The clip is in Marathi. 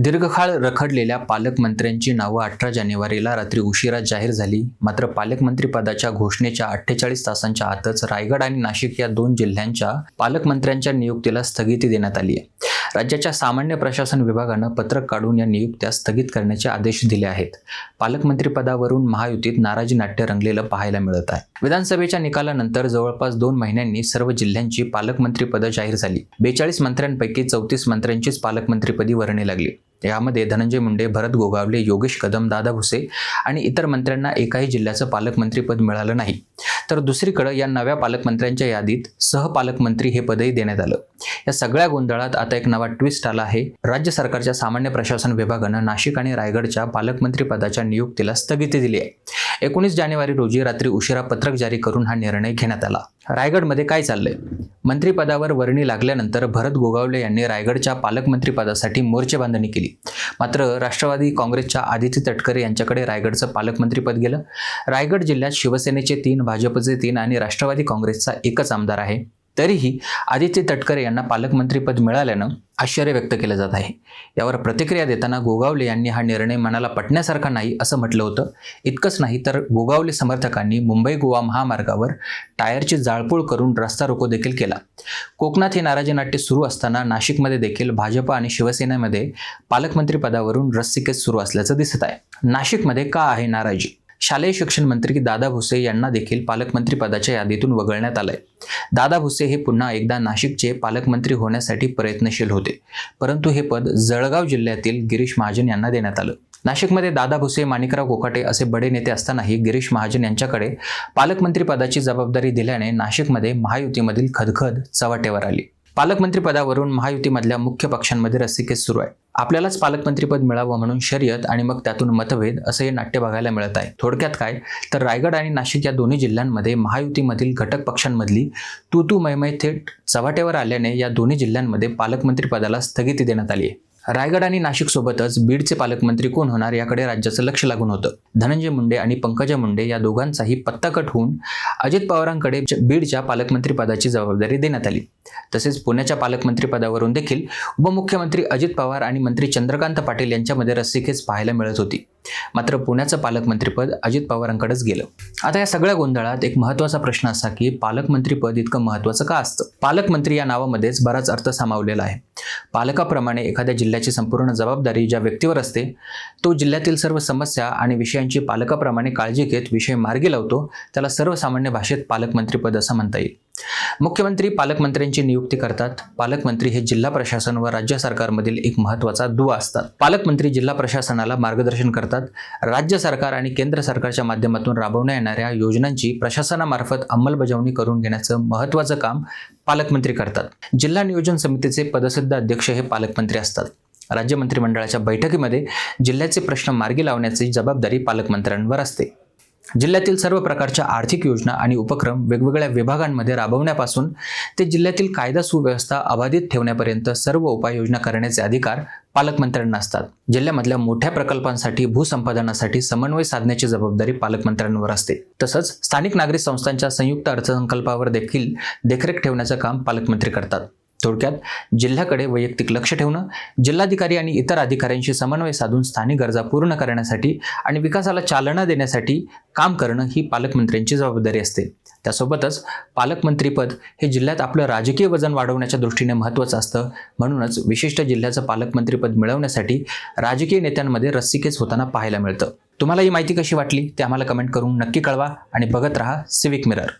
दीर्घकाळ रखडलेल्या पालकमंत्र्यांची नावं अठरा जानेवारीला रात्री उशिरा जाहीर झाली. मात्र पालकमंत्रीपदाच्या घोषणेच्या अठ्ठेचाळीस तासांच्या आतच रायगड आणि नाशिक या दोन जिल्ह्यांच्या पालकमंत्र्यांच्या नियुक्तीला स्थगिती देण्यात आली आहे. राज्याच्या सामान्य प्रशासन विभागानं पत्रक काढून या नियुक्त्या स्थगित करण्याचे आदेश दिले आहेत. पालकमंत्रीपदावरून महायुतीत नाराजी नाट्य रंगलेलं पाहायला मिळत आहे. विधानसभेच्या निकालानंतर जवळपास दोन महिन्यांनी सर्व जिल्ह्यांची पालकमंत्रीपदं जाहीर झाली. बेचाळीस मंत्र्यांपैकी चौतीस मंत्र्यांचीच पालकमंत्रीपदी वर्णी लागली. यामध्ये धनंजय मुंडे भरत गोगावले योगेश कदम दादा भुसे आणि इतर मंत्र्यांना एकाही जिल्ह्याचं पालकमंत्रीपद मिळालं नाही. तर दुसरीकडं या नव्या पालकमंत्र्यांच्या यादीत सहपालकमंत्री हे पदही देण्यात आलं. या सगळ्या गोंधळात आता एक नवा ट्विस्ट आला आहे. राज्य सरकारच्या सामान्य प्रशासन विभागानं नाशिक आणि रायगडच्या पालकमंत्री पदाच्या नियुक्तीला स्थगिती दिली आहे. एकोणीस जानेवारी रोजी रात्री उशिरा पत्रक जारी करून हा निर्णय घेण्यात आला. रायगडमध्ये काय चाललंय? मंत्रिपदावर वर्णी लागल्यानंतर भरत गोगावले यांनी रायगडच्या पालकमंत्रीपदासाठी मोर्चेबांधणी केली. मात्र राष्ट्रवादी काँग्रेसच्या आदित्य तटकरे यांच्याकडे रायगडचं पालकमंत्रीपद गेलं. रायगड जिल्ह्यात शिवसेनेचे तीन भाजपचे तीन आणि राष्ट्रवादी काँग्रेसचा एकच आमदार आहे. तरीही आदित्य तटकरे यांना पालकमंत्रीपद मिळाल्यानं आश्चर्य व्यक्त केलं जात आहे. यावर प्रतिक्रिया देताना गोगावले यांनी हा निर्णय मनाला पटण्यासारखा नाही असं म्हटलं होतं. इतकंच नाही तर गोगावले समर्थकांनी मुंबई गोवा महामार्गावर टायरची जाळपोळ करून रस्ता रोको देखील केला. कोकणात हे नाराजी नाट्य सुरू असताना नाशिकमध्ये देखील भाजप आणि शिवसेनेमध्ये पालकमंत्रीपदावरून रस्सीकेस सुरू असल्याचं दिसत आहे. नाशिकमध्ये का आहे नाराजी? शालेय शिक्षण मंत्री दादा भुसे यांना देखील पालकमंत्री पदाच्या यादीतून वगळण्यात आलंय. दादा भुसे हे पुन्हा एकदा नाशिकचे पालकमंत्री होण्यासाठी प्रयत्नशील होते. परंतु हे पद जळगाव जिल्ह्यातील गिरीश महाजन यांना देण्यात आलं. नाशिकमध्ये दादा भुसे माणिकराव कोकाटे असे बडे नेते असतानाही गिरीश महाजन यांच्याकडे पालकमंत्री पदाची जबाबदारी दिल्याने नाशिकमध्ये महायुतीमधील खदखद चव्हाट्यावर आली. पालकमंत्रीपदावरून महायुतीमधल्या मुख्य पक्षांमध्ये रस्सीकेस सुरू आहे. आपल्यालाच पालकमंत्रीपद मिळावं म्हणून शर्यत आणि मग त्यातून मतभेद असं हे नाट्य बघायला मिळत आहे. थोडक्यात काय? तर रायगड आणि नाशिक या दोन्ही जिल्ह्यांमध्ये महायुतीमधील घटक पक्षांमधली तू तू मैमै थेट चव्हाट्यावर आल्याने या दोन्ही जिल्ह्यांमध्ये पालकमंत्रीपदाला स्थगिती देण्यात आली आहे. रायगड आणि नाशिक सोबतच बीडचे पालकमंत्री कोण होणार याकडे राज्याचं लक्ष लागून होतं. धनंजय मुंडे आणि पंकजा मुंडे या दोघांचाही पत्ता कट होऊन अजित पवारांकडे बीडच्या पालकमंत्रीपदाची जबाबदारी देण्यात आली. तसेच पुण्याच्या पालकमंत्रीपदावरून देखील उपमुख्यमंत्री अजित पवार आणि मंत्री चंद्रकांत पाटील यांच्यामध्ये रस्सीखेच पाहायला मिळत होती. मात्र पुण्याचं पालकमंत्रीपद अजित पवारांकडेच गेलं. आता या सगळ्या गोंधळात एक महत्त्वाचा प्रश्न असा की पालकमंत्रीपद इतकं महत्त्वाचं का असतं? पालकमंत्री या नावामध्येच बराच अर्थ सामावलेला आहे. पालकाप्रमाणे एखाद्या जिल्ह्याची संपूर्ण जबाबदारी ज्या व्यक्तीवर असते तो जिल्ह्यातील सर्व समस्या आणि विषयांची पालकाप्रमाणे काळजी घेत विषय मार्गी लावतो त्याला सर्वसामान्य भाषेत पालकमंत्रीपद असं म्हणता येईल. मुख्यमंत्री पालकमंत्र्यांची नियुक्ती करतात. पालकमंत्री हे जिल्हा प्रशासन व राज्य सरकारमधील एक महत्त्वाचा दुवा असतात. पालकमंत्री जिल्हा प्रशासनाला मार्गदर्शन करतात. राज्य सरकार आणि केंद्र सरकारच्या माध्यमातून राबवण्यात येणाऱ्या योजनांची प्रशासनामार्फत अंमलबजावणी करून घेण्याचं महत्त्वाचं काम पालकमंत्री करतात. जिल्हा नियोजन समितीचे पदसिद्ध अध्यक्ष हे पालकमंत्री असतात. राज्य मंत्रिमंडळाच्या बैठकीमध्ये जिल्ह्याचे प्रश्न मार्गी लावण्याची जबाबदारी पालकमंत्र्यांवर असते. जिल्ह्यातील सर्व प्रकारच्या आर्थिक योजना आणि उपक्रम वेगवेगळ्या विभागांमध्ये राबवण्यापासून ते जिल्ह्यातील कायदा सुव्यवस्था अबाधित ठेवण्यापर्यंत सर्व उपाययोजना करण्याचे अधिकार पालकमंत्र्यांना असतात. जिल्ह्यामधल्या मोठ्या प्रकल्पांसाठी भूसंपादनासाठी समन्वय साधण्याची जबाबदारी पालकमंत्र्यांवर असते. तसंच स्थानिक नागरिक संस्थांच्या संयुक्त अर्थसंकल्पावर देखील देखरेख ठेवण्याचं काम पालकमंत्री करतात. थोडक्यात जिल्ह्याकडे वैयक्तिक लक्ष ठेवणं जिल्हाधिकारी आणि इतर अधिकाऱ्यांशी समन्वय साधून स्थानिक गरजा पूर्ण करण्यासाठी आणि विकासाला चालना देण्यासाठी काम करणं ही पालकमंत्र्यांची जबाबदारी असते. त्यासोबतच पालकमंत्रीपद हे जिल्ह्यात आपलं राजकीय वजन वाढवण्याच्या दृष्टीने महत्त्वाचं असतं. म्हणूनच विशिष्ट जिल्ह्याचं पालकमंत्रीपद मिळवण्यासाठी राजकीय नेत्यांमध्ये रस्सीकेस होताना पाहायला मिळतं. तुम्हाला ही माहिती कशी वाटली ते आम्हाला कमेंट करून नक्की कळवा आणि बघत राहा सिविक मिरर